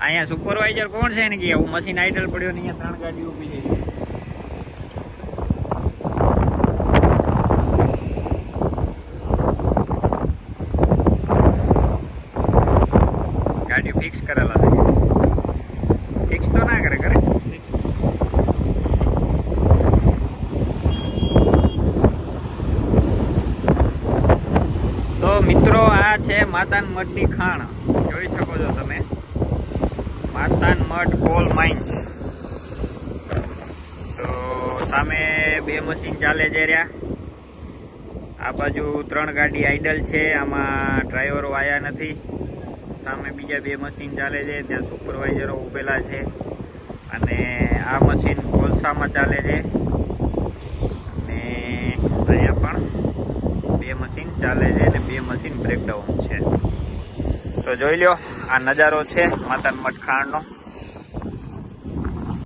અહીંયા સુપરવાઇઝર કોણ છે ને કે હું મશીન આઈડલ પડ્યો ને અહીંયા ત્રણ ગાડી ઊભી છે ગાડી ફિક્સ કરેલા છે. ફિક્સ તો ના કરે કરે મિત્રો આ છે માતાન મઠની ખાણ. જોઈ શકો છો તમે. માતાન મઠ કોલ માઇન્સ તો સામે બે મશીન ચાલે છે રહ્યા. આ બાજુ ત્રણ ગાડી આઈડલ છે, આમાં ડ્રાઈવરો આવ્યા નથી. સામે બીજા બે મશીન ચાલે છે, ત્યાં સુપરવાઇઝરો ઉભેલા છે. અને આ મશીન કોલસામાં ચાલે છે. અને અહીંયા પણ બે મશીન ચાલે છે અને બે મશીન બ્રેકડાઉન છે. તો જોઈ લ્યો આ નજારો છે માતાન મઠ ખાણનો.